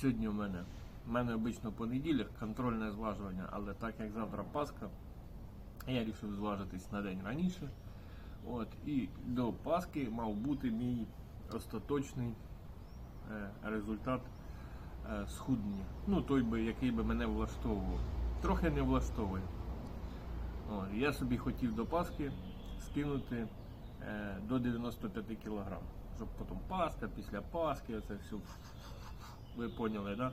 сьогодні у мене, у мене обично понеділок контрольне зважування, але так як завтра Пасха, я вирішив зважитись на день раніше. От, і до Пасхи мав бути мій остаточний е, результат е, схуднення. Ну, той би, який би мене влаштовував. Трохи не влаштовує. От, я собі хотів до Пасхи скинути е, до 95 кг. Щоб потім Пасха, після Пасхи, це все. Ви поняли, да?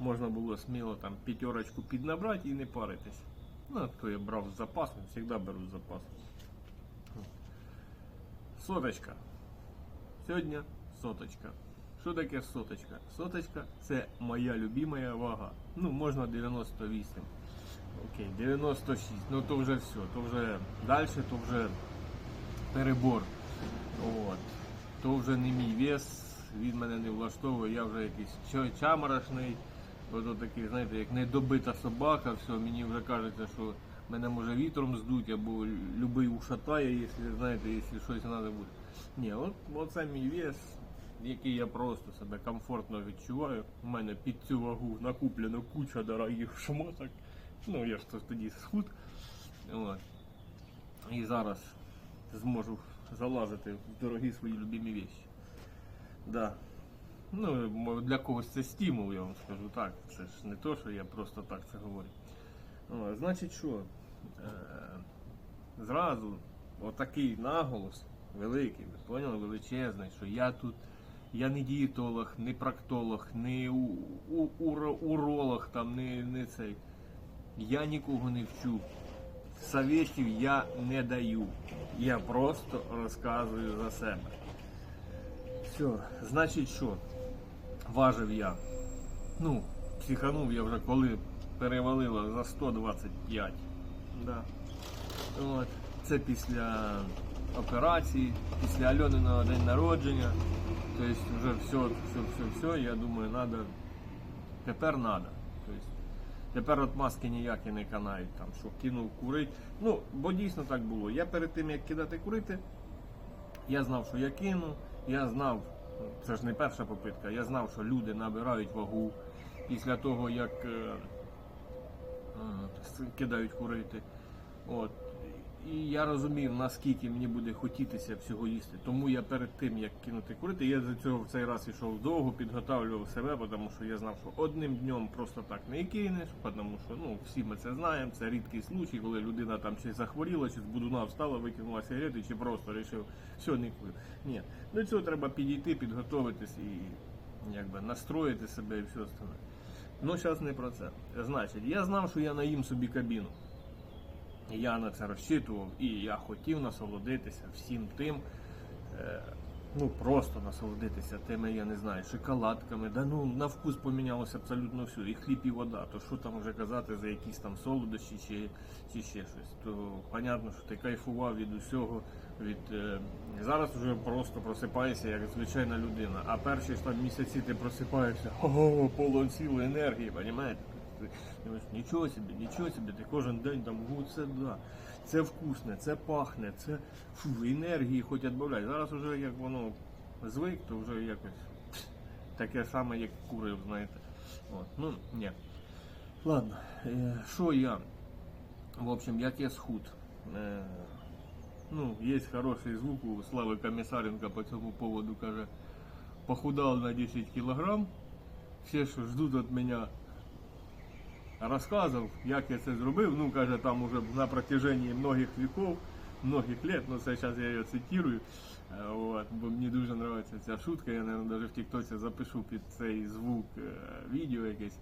Можна було сміло там п'ятерочку піднабрати і не паритись. Ну, то я брав з запасом, завжди беру з запасом. Соточка. Сьогодні соточка. Що таке соточка? Соточка це моя любимая вага. Ну, можна 98. Окей, 96. Ну то вже все. То вже далі, то вже перебор. От. То вже не мій вес, він мене не влаштовує, я вже якийсь ча- чаморашний. Ото такий, знаєте, як недобита собака, все, мені вже кажеться, що мене може вітром здуть, або любий ушатає, якщо знаєте, якщо щось треба буде. Ні, от, от це мій вес, який я просто себе комфортно відчуваю. У мене під цю вагу накуплено куча дорогих шмоток. Ну, я ж то тоді схуд. От. І зараз зможу залазити в дорогі свої любимі вещи. Да. Ну, для когось це стимул, я вам скажу так. Це ж не то, що я просто так це говорю. О, значить що? Е, зразу отакий наголос великий, ви поняли, величезний, що я тут, я не дієтолог, не проктолог, не у, у, уро- уролог, там, не, не цей. Я нікого не вчу. Советів я не даю. Я просто розказую за себе. Все, значить що? Важив я. Ну, психанув я вже коли перевалило за 125. Да. От. Це після операції, після Альониного день народження. Тобто вже все, все, все, все, я думаю, надо. Тепер надо. Тобто, тепер от маски ніякі не канають, там, що кинув курить. Ну, бо дійсно так було. Я перед тим як кидати курити, я знав, що я кину, я знав, це ж не перша попитка, я знав, що люди набирають вагу після того, як е, е, кидають курити. От. І я розумів, наскільки мені буде хотітися всього їсти. Тому я перед тим, як кинути курити, я за цього в цей раз йшов довго, підготавлював себе, тому що я знав, що одним днем просто так не кинеш, тому що ну, всі ми це знаємо, це рідкий случай, коли людина там чи захворіла, чи з будуна встала, викинула сигарети, чи просто вирішив, все, не курю. Ні, до цього треба підійти, підготуватись і якби настроїти себе і все остальне. Ну, зараз не про це. Значить, я знав, що я наїм собі кабіну. Я на це розчитував і я хотів насолодитися всім тим. Е, ну просто насолодитися тими, я не знаю, шоколадками. Да ну на вкус помінялося абсолютно все. І хліб, і вода. То що там вже казати за якісь там солодощі чи, чи ще щось. То понятно, що ти кайфував від усього. Від е, зараз вже просто просипаєшся як звичайна людина. А перші ж там місяці ти просипаєшся, ого, повно сили енергії, розумієте? Нічого собі, нічого собі, ти кожен день там, о, це да, це вкусне, це пахне, це фу, енергії хоч відбавляй. Зараз вже як воно звик, то вже якось таке саме, як курив, знаєте. От, ну, ні. Ладно, е, що я? В общем, як я схуд. Е, ну, є хороший звук у Слави Комісаренка по цьому поводу, каже, похудав на 10 кілограм. Все, що ждуть від мене розказував, як я це зробив. Ну, каже, там уже на протяжении многих веков, многих лет, ну це зараз я її цитирую. Е, От, бо мені дуже подобається ця шутка, я, мабуть, навіть в Тіктоці запишу під цей звук е, відео якесь.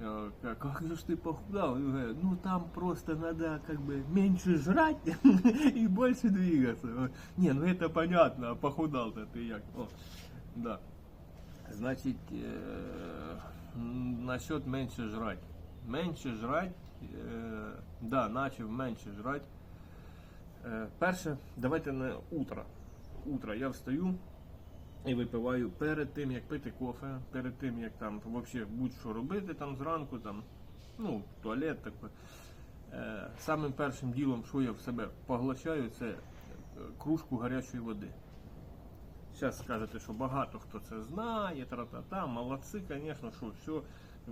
Е, Как, как же ж ты похудал? И говорят, Ну там просто надо как бы меньше жрать и больше двигаться. Э, Не, ну это понятно, а похудал-то ты як. О, да. Значит, э, м, насчет меньше жрать. Менше жрать, е, да, начав менше жрать. Е, перше, давайте на утро. Утро я встаю і випиваю перед тим, як пити кофе, перед тим, як там взагалі будь-що робити там зранку, там, ну, туалет такий. Е, самим першим ділом, що я в себе поглощаю, це е, кружку гарячої води. Зараз скажете, що багато хто це знає, тра-та-та, молодці, звісно, що все,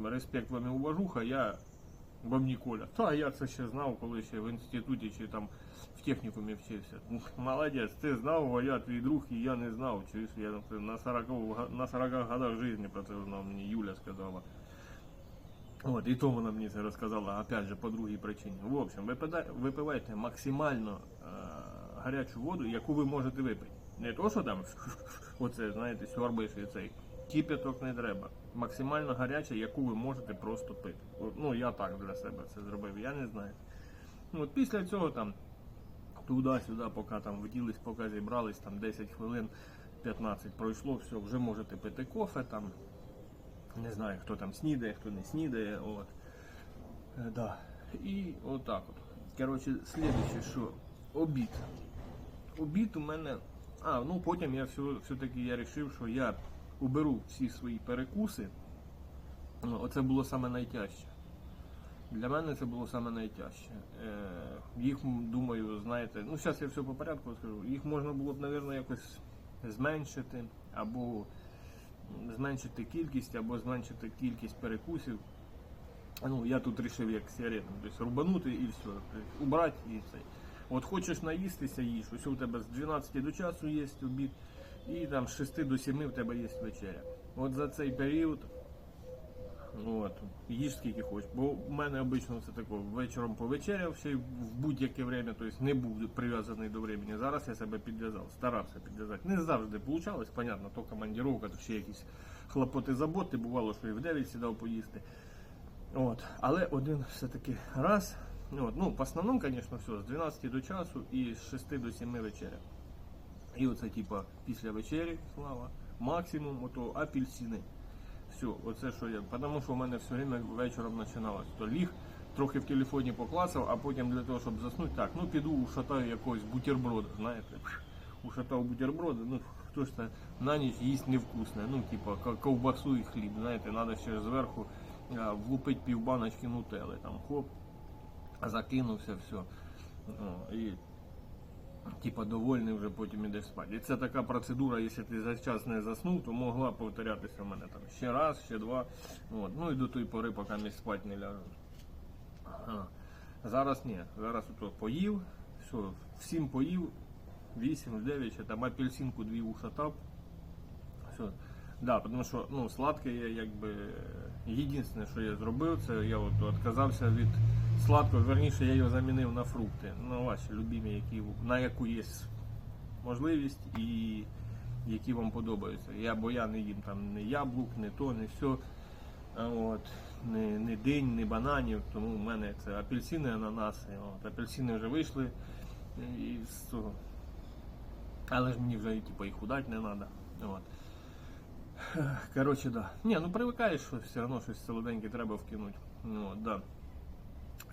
респект вам і уважуха, я вам Ніколя. Та я це ще знав, коли ще в інституті чи там в технікумі вчився. Молодець, ти знав, а я твій друг, і я не знав. Чуєш, я на 40, на 40 годах житті про це знав, мені Юля сказала. От, і то вона мені це розказала, опять же, по другій причині. В общем, випивайте максимально е, гарячу воду, яку ви можете випити. Не то, що там оце, знаєте, сьорбаєш і цей. Кипяток не треба. Максимально гаряча, яку ви можете просто пити. Ну, я так для себе це зробив, я не знаю. Ну, От після цього там туди-сюди, поки там вділись, поки зібрались, там 10 хвилин, 15 пройшло, все, вже можете пити кофе там. Не знаю, хто там снідає, хто не снідає. От. Е, да. І отак от. Коротше, слідуюче, що обід. Обід у мене. А, ну потім я все, все-таки я вирішив, що я уберу всі свої перекуси. Ну, Оце було саме найтяжче. Для мене це було саме найтяжче. Е, їх, думаю, знаєте, ну зараз я все по порядку скажу. Їх можна було б, мабуть, якось зменшити, або зменшити кількість, або зменшити кількість перекусів. Ну, я тут вирішив як сигаретом, тобто рубанути і все. Убрати і все. От хочеш наїстися, їж. Ось у тебе з 12 до часу є обід, і там з 6 до 7 в тебе є вечеря. От за цей період От, їж скільки хочеш. Бо в мене обично це тако вечором повечеряв в будь-яке время, тобто не був прив'язаний до времени. Зараз я себе підв'язав, старався підв'язати. Не завжди вийшло, понятно, то командировка, то ще якісь хлопоти заботи, бувало, що і в 9 сідав поїсти. От. Але один все-таки раз. От. Ну, в основному, звісно, все, з 12 до часу і з 6 до 7 вечеря. І оце, типа, після вечері, слава, максимум, ото апельсини. Все, оце що я. Тому що в мене все время вечором починалось. То ліг, трохи в телефоні поклацав, а потім для того, щоб заснути, так, ну піду ушатаю якогось бутерброда, знаєте. Ушатав бутерброда, ну хто ж це на ніч їсть невкусне, ну, типа ковбасу і хліб, знаєте, треба ще зверху а, влупити півбаночки нутели, там хоп, закинувся, все. Ну, і типа довольний вже потім ідеш спати. І це така процедура, якщо ти за час не заснув, то могла повторятися в мене там ще раз, ще два. От. Ну і до тої пори, поки міг спати не ляжу. Ага. Зараз ні. Зараз ото поїв, все, всім поїв, 8, 9, ще там апельсинку дві ушатав. Все. Да, тому що ну, сладке я якби єдине, що я зробив, це я от відказався від сладкого, верніше я його замінив на фрукти. На ваші любимі, які, на яку є можливість і які вам подобаються. Я, бо я не їм там ні яблук, ні то, ні все. От, ні, ні динь, ні бананів, тому в мене це апельсини, ананаси. От, апельсини вже вийшли із цього. Але ж мені вже типу, і худати не треба. От. Коротше, да. Ні, ну привикаєш, що все одно щось солоденьке треба вкинути. Ну, да.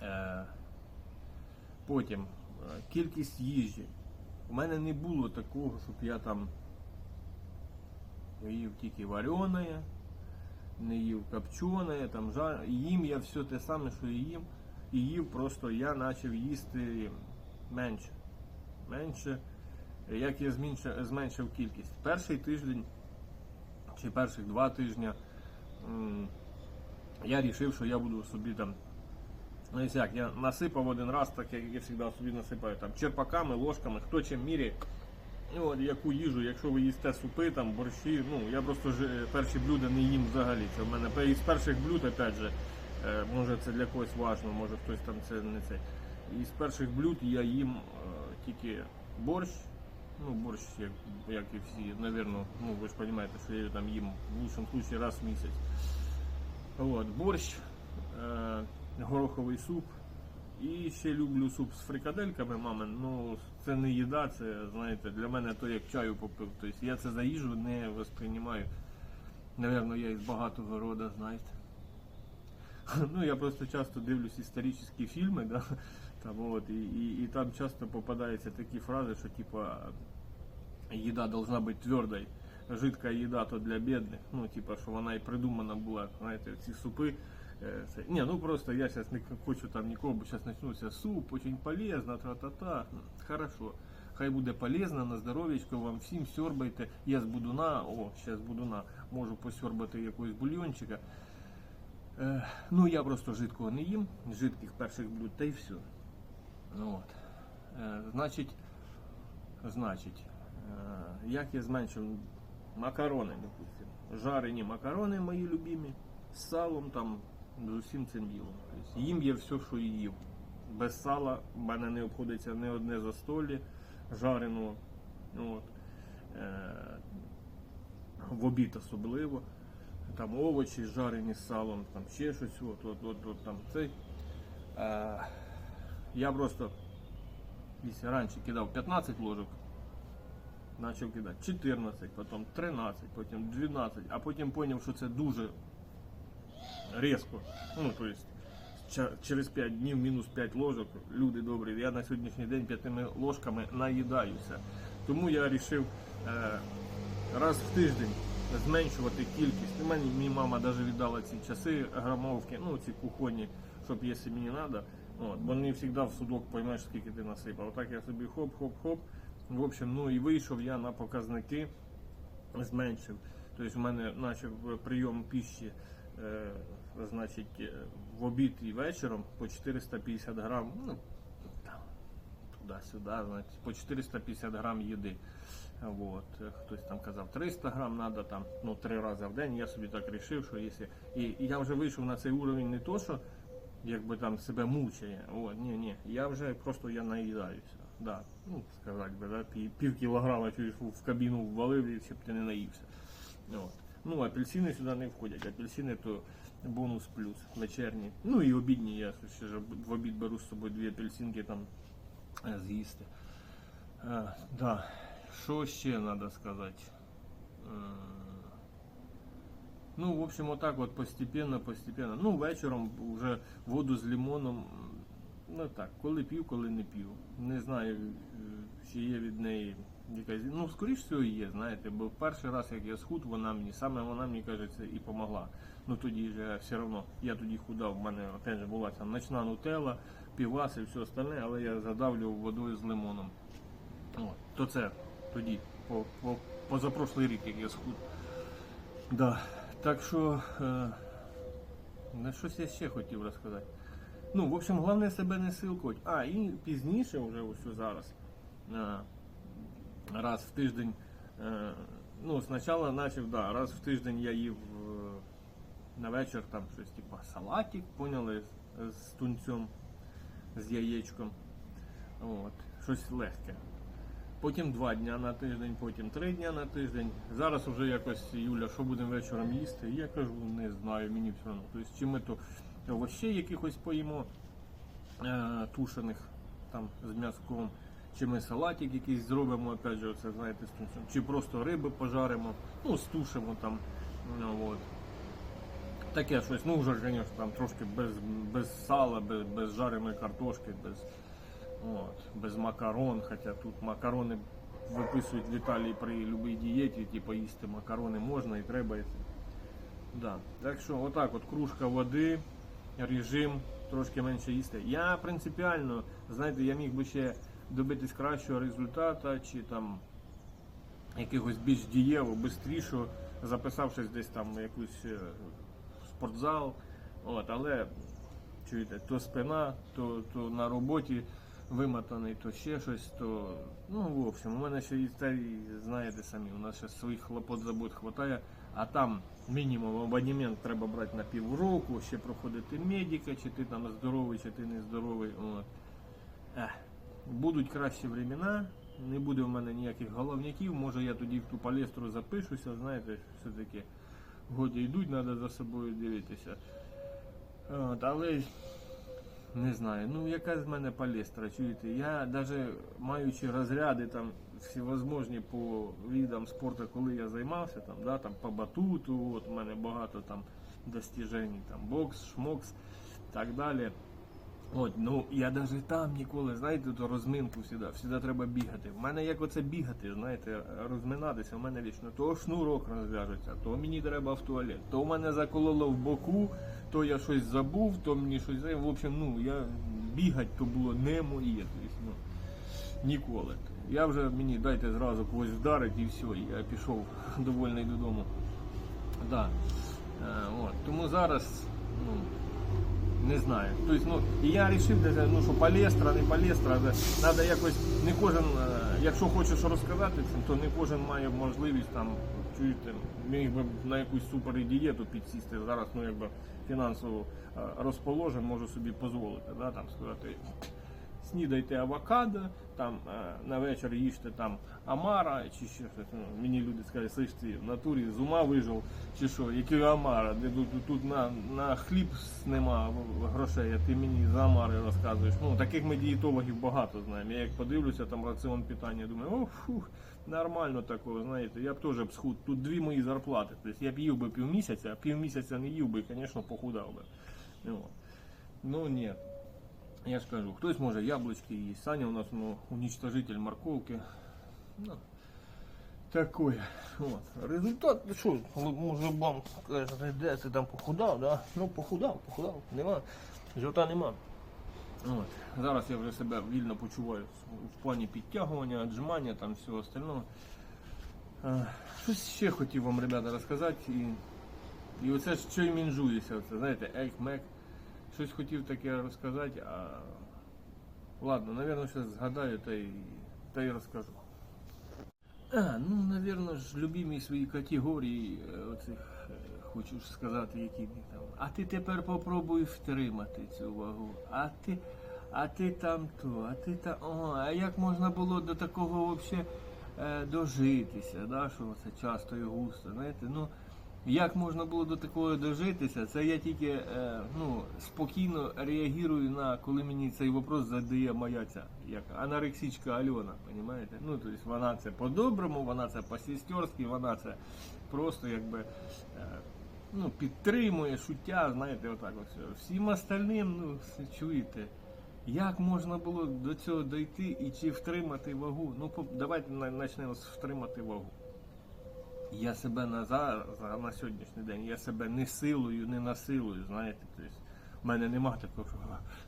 Е, потім е, кількість їжі. У мене не було такого, щоб я там їв тільки варене, не їв копчене, там жар. Їм я все те саме, що і їм. І їв просто я почав їсти менше. Менше. Як я зменшив, кількість. Перший тиждень чи перших два тижні я вирішив, що я буду собі там. Ну, як, я насипав один раз, так як я завжди собі насипаю там черпаками, ложками, хто чим міряє. Ну, яку їжу, якщо ви їсте супи, там, борщі, ну я просто ж, е, перші блюда не їм взагалі. Це в мене із перших блюд, опять же, е, може це для когось важливо, може хтось там це не це. Із перших блюд я їм е, тільки борщ, ну борщ, як, як і всі, навірно, ну ви ж розумієте, що я там їм в лучшому случае раз в місяць. От, борщ, е, гороховий суп. І ще люблю суп з фрикадельками, мамин. Ну, це не їда, це, знаєте, для мене то як чаю попив. Тобто я це за їжу не восприймаю. Навірно, я із багатого рода, знаєте. Ну, я просто часто дивлюсь історичні фільми, да? там, от, і, і, і там часто попадаються такі фрази, що типа їда должна бути твердою, жидка їда то для бідних. Ну, типа, що вона і придумана була, знаєте, ці супи. Це, ні, ну просто я зараз не хочу там нікого, бо зараз почнуться суп, очень полезно, тра-та-та. Хорошо. Хай буде полезно, на здоров'ячко вам всім сьорбайте. Я з будуна, о, ще з будуна, можу посьорбати якогось бульйончика. Е, ну, я просто жидкого не їм, жидких перших блюд, та й все. Ну, от. Е, значить, значить, е, як я зменшив макарони, допустим. Жарені макарони мої любимі, з салом там, з усім цим ділом. Тобто їм є все, що і їв. Без сала в мене не обходиться не одне застолі жареного. Ну, От. Е, в обід особливо. Там овочі жарені з салом, там ще щось, от, от, от, от там цей. Е, я просто якщо раніше кидав 15 ложок, почав кидати 14, потім 13, потім 12, а потім зрозумів, що це дуже різко. Ну, то есть, через 5 днів мінус 5 ложок, люди добрі, я на сьогоднішній день п'ятими ложками наїдаюся. Тому я вирішив е, раз в тиждень зменшувати кількість. Мені мама навіть віддала ці часи грамовки, ну ці кухонні, щоб якщо мені треба. От, бо не завжди в судок поймеш, скільки ти насипав. Отак я собі хоп-хоп-хоп. В общем, ну і вийшов я на показники, зменшив. Тобто в мене почав прийом піші, значить, е, в обід і вечором по 450 грам, ну, туди-сюди, значить, по 450 грам їди. Вот. Е, Хтось там казав 300 грам треба там, ну, три рази в день. Я собі так вирішив, що якщо. І, я вже вийшов на цей уровень не то, що якби там себе мучає. О, ні, ні. Я вже просто я наїдаюся. Да. Ну, сказати би, да, пів, кілограма в кабіну ввалив, і щоб ти не наївся. От. Ну, апельсини сюди не входять. Апельсини то бонус плюс вечерні. Ну і обідні я ще ж в обід беру з собою дві апельсинки там е, з'їсти. Е, да. Що ще треба сказати? Е, Ну, в общем, вот так вот постепенно, постепенно. Ну, вечором вже воду з лимоном. Ну так, коли п'ю, коли не п'ю. Не знаю, чи є від неї якась. Ну, скоріш всього є, знаєте, бо перший раз, як я схуд, вона мені, саме вона мені кажеться, і помогла. Ну тоді ж все одно, я тоді худав, в мене же була там ночна нутелла, півас і все остальне, але я задавлював водою з лимоном. От, то це тоді, по, по, позапрошлий рік, як я схуд. Да. Так що, е, на щось я ще хотів розказати. Ну, в общем, головне себе не силкувати. А, і пізніше, вже ось зараз, е, раз в тиждень, е, ну, спочатку почав, да, раз в тиждень я їв е, на вечір там щось, типу салатик, поняли, з тунцем, з яєчком. От, щось легке. Потім два дня на тиждень, потім три дня на тиждень. Зараз вже якось Юля, що будемо вечором їсти? Я кажу, не знаю, мені все одно. Тобто, чи ми то овощей якихось поїмо е, тушених там з м'язком, чи ми салатик якийсь зробимо, опять же, це знаєте, з чи просто риби пожаримо, ну, стушимо там. Ну, от. Таке щось, ну вже, звісно, там трошки без, без сала, без, без жареної картошки, без. От, без макарон, хоча тут макарони виписують в Італії при будь-якій дієті, типу їсти макарони можна і треба. і- Да. Так що отак от кружка води, режим, трошки менше їсти. Я принципіально, знаєте, я міг би ще добитись кращого результату, чи там якихось більш дієво, швидше, записавшись десь там в якусь е, спортзал. От, але чуєте, то спина, то, то на роботі вимотаний, то ще щось, то. Ну, в общем, у мене ще і та знаєте самі, у нас ще своїх хлопот забот хватає, а там мінімум абонемент треба брати на півроку, ще проходити медика, чи ти там здоровий, чи ти не здоровий. От. Ех, будуть кращі времена, не буде в мене ніяких головняків, може я тоді в ту палестру запишуся, знаєте, все-таки годі йдуть, треба за собою дивитися. От, але не знаю, ну яка з мене палестра, чуєте? Я навіть маючи розряди там всевозможні по видам спорту, коли я займався, там, да, там по батуту, от у мене багато там достіжень, там бокс, шмокс, так далі. От, ну я навіть там ніколи, знаєте, то розминку всіда, всіда треба бігати. В мене як оце бігати, знаєте, розминатися, в мене вічно то шнурок розв'яжеться, то мені треба в туалет, то в мене закололо в боку, то я щось забув, то мені щось. В общем, ну я бігати то було не моє. Тобто, ну, ніколи. Я вже мені дайте зразу когось вдарить і все, я пішов довольний додому. Да. Е, от. Тому зараз, ну, не знаю. Тобто, ну, і я вирішив, ну, що палестра, не палестра, треба якось, не кожен, е, якщо хочеш розказати цим, то не кожен має можливість там, чуєте, міг би на якусь супер дієту підсісти. Зараз, ну, якби фінансово е, розположен, можу собі дозволити, да, там, сказати, снідайте авокадо, там е, на вечір їжте там амара чи щось. Ну, мені люди сказали, слиш ти в натурі з ума вижив, чи що, який амара, де тут, тут на, на хліб нема грошей, а ти мені за амари розказуєш. Ну, таких ми дієтологів багато знаємо. Я як подивлюся, там раціон питання, думаю, о, фух, нормально такого, знаєте, я б теж б схуд. Тут дві мої зарплати. Тобто я б їв би півмісяця, а півмісяця не їв би, звісно, похудав би. Ну, ну ні. Я ж хтось може яблучки їсть. Саня у нас ну, уничтожитель морковки. Ну, такое. От. Результат, ну що, може вам каже, де ти там похудав, да? Ну похудав, похудав, нема. Живота нема. От. Зараз я вже себе вільно почуваю в плані підтягування, отжимання, там всього остального. Щось ще хотів вам, ребята, розказати. І, і оце що й мінжується, оце, знаєте, ейк-мек. Щось хотів таке розказати, а ладно, напевно, зараз згадаю та й, та й розкажу. А, ну, напевно ж, любимі свої категорії, е, оцих, е, хочу ж сказати, які там. А ти тепер попробуй втримати цю вагу. А ти, а ти там то, а ти там. О, а як можна було до такого взагалі е, дожитися, да, що це часто і густо, знаєте, ну. Як можна було до такого дожитися? Це я тільки е, ну, спокійно реагую на коли мені цей вопрос задає моя ця як анорексичка Альона, розумієте? Ну, тобто вона це по-доброму, вона це по-сестерськи, вона це просто якби е, ну, підтримує шуття, знаєте, отак ось. Всім остальним, ну, чуєте. Як можна було до цього дойти і чи втримати вагу? Ну, давайте почнемо з втримати вагу. Я себе на зараз, на сьогоднішній день, я себе не силою, не насилую, знаєте. Тобто, в мене нема такого, що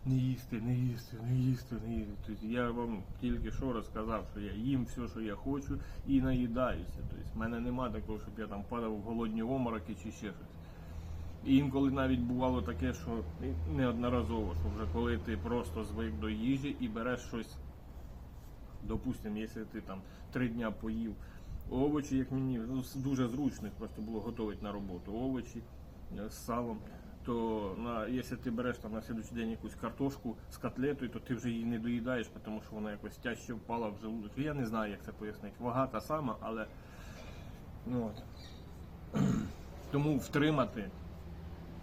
не їсти, не їсти, не їсти, не їсти. Тобто, я вам тільки що розказав, що я їм все, що я хочу, і наїдаюся. Тобто, в мене нема такого, щоб я там падав в голодні омороки чи ще щось. І інколи навіть бувало таке, що неодноразово, що вже коли ти просто звик до їжі і береш щось допустим, якщо ти там три дня поїв овочі, як мені ну, дуже зручно просто було готувати на роботу. Овочі е, з салом. То на, якщо ти береш там на слідуючий день якусь картошку з котлетою, то ти вже її не доїдаєш, тому що вона якось тяжче впала в желудок. Я не знаю, як це пояснити. Вага та сама, але ну, от. тому втримати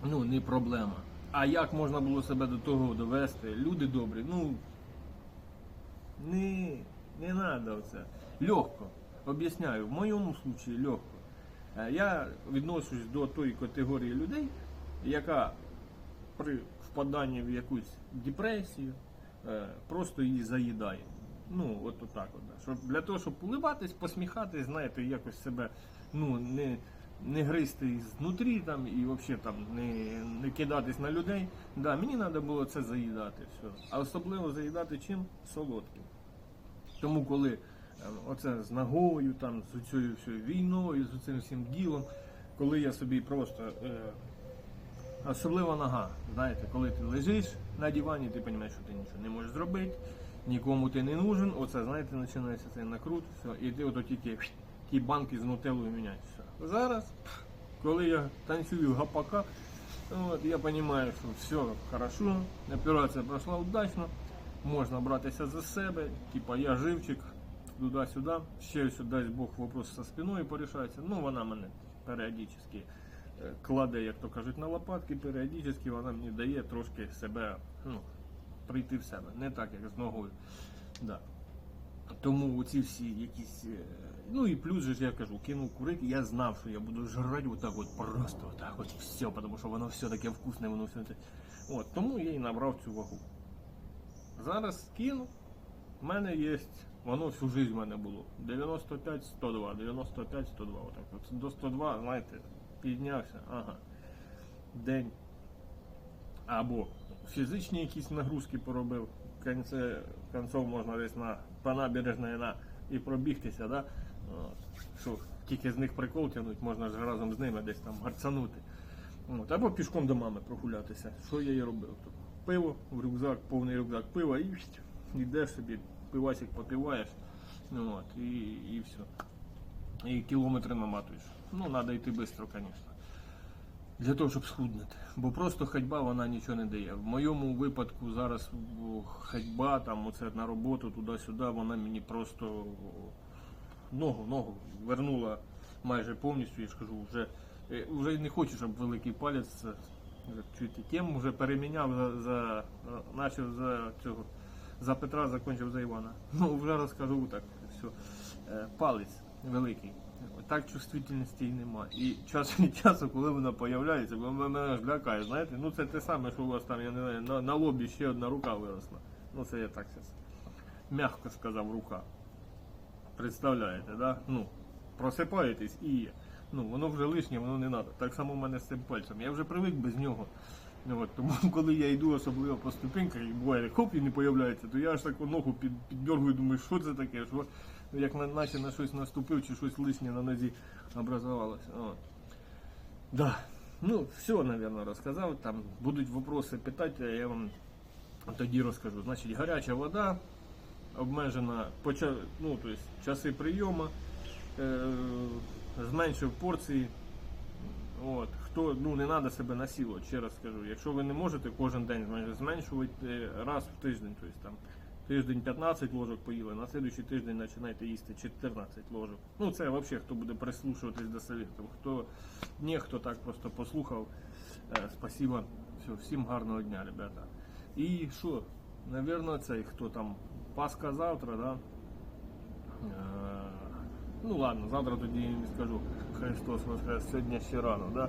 ну, не проблема. А як можна було себе до того довести? Люди добрі, ну не, не треба оце. Легко. Об'ясняю, в моєму случаї легко. Е, Я відношусь до тої категорії людей, яка при впаданні в якусь депресію е, просто її заїдає. Ну, от отак от. Щоб для того, щоб улибатись, посміхатись, знаєте, якось себе ну, не, не гризти знутрі там і взагалі там не, не кидатись на людей. Да, мені треба було це заїдати. Все. А особливо заїдати чим? Солодким. Тому коли оце з нагою, там, з цією всією війною, з цим всім ділом, коли я собі просто. Е, особливо нога, знаєте, коли ти лежиш на дивані, ти розумієш, що ти нічого не можеш зробити, нікому ти не нужен, оце, знаєте, починається цей накрут, все, і ти ото тільки ті банки з нутеллою міняєш. Зараз, коли я танцюю гапака, от, я розумію, що все хорошо, операція пройшла удачно, можна братися за себе, типа я живчик, туди-сюди, ще ось, дасть Бог вопрос со спиною порішається, ну вона мене періодично е, кладе, як то кажуть, на лопатки, періодично вона мені дає трошки себе, ну, прийти в себе, не так, як з ногою. Да. Тому ці всі якісь. е, Ну і плюс же ж я кажу, кинув курити, я знав, що я буду жрати отак от просто отак от все, тому що воно все таке вкусне, воно все таке. От, тому я і набрав цю вагу. Зараз кину, в мене є, воно всю жизнь в мене було. 95, 102, 95, 102. Отак. От до 102, знаєте, піднявся, ага. День. Або фізичні якісь нагрузки поробив. Кінце, концов можна десь на по набережної на, і пробігтися, да? От. що тільки з них прикол тягнуть, можна ж разом з ними десь там гарцанути. От. Або пішком до мами прогулятися. Що я і робив? Пиво в рюкзак, повний рюкзак пива і йдеш собі, пивасик попиваєш, ну, от, і, і все. І кілометри наматуєш. Ну, треба йти швидко, звісно. Для того, щоб схуднути. Бо просто ходьба вона нічого не дає. В моєму випадку зараз ходьба, там, оце на роботу, туди-сюди, вона мені просто ногу, ногу вернула майже повністю, я ж кажу, вже, е, вже не хочу, щоб великий палець е, тему вже переміняв за, за е, начав за цього за Петра, закінчив за Івана. Ну, вже розкажу так, все. Палець великий. Так чувствительності й нема. І час від часу, коли вона появляється, бо мене аж лякає, знаєте, ну це те саме, що у вас там, я не знаю, на, на лобі ще одна рука виросла. Ну це я так зараз м'яко сказав рука. Представляєте, да? Ну, просипаєтесь і є. Ну, воно вже лишнє, воно не треба. Так само в мене з цим пальцем. Я вже привик без нього. Ну, от, тому коли я йду особливо по ступеньках, і буває, хоп, і не появляється, то я аж таку ногу під, піддергую, думаю, що це таке, що як на, наче на щось наступив, чи щось лишнє на нозі образувалося. Да. Ну, все, наверное, розказав. Там будуть вопроси питати, я вам тоді розкажу. Значить, гаряча вода обмежена поча... ну, то есть, часи прийому, е... зменшив порції. От. Хто ну не треба себе насилувати, ще раз скажу. Якщо ви не можете кожен день змен- зменшувати раз в тиждень, тобто там тиждень 15 ложок поїли, на слідуючий тиждень починаєте їсти 14 ложок. Ну це взагалі хто буде прислушуватись до советів. Хто ні, хто так просто послухав. Е, спасибо. Все, всім гарного дня, ребята. І що? Навірно, цей хто там Пасха завтра, да? Е, Ну ладно, завтра тоді не скажу Христос Воскрес, сьогодні ще рано, да?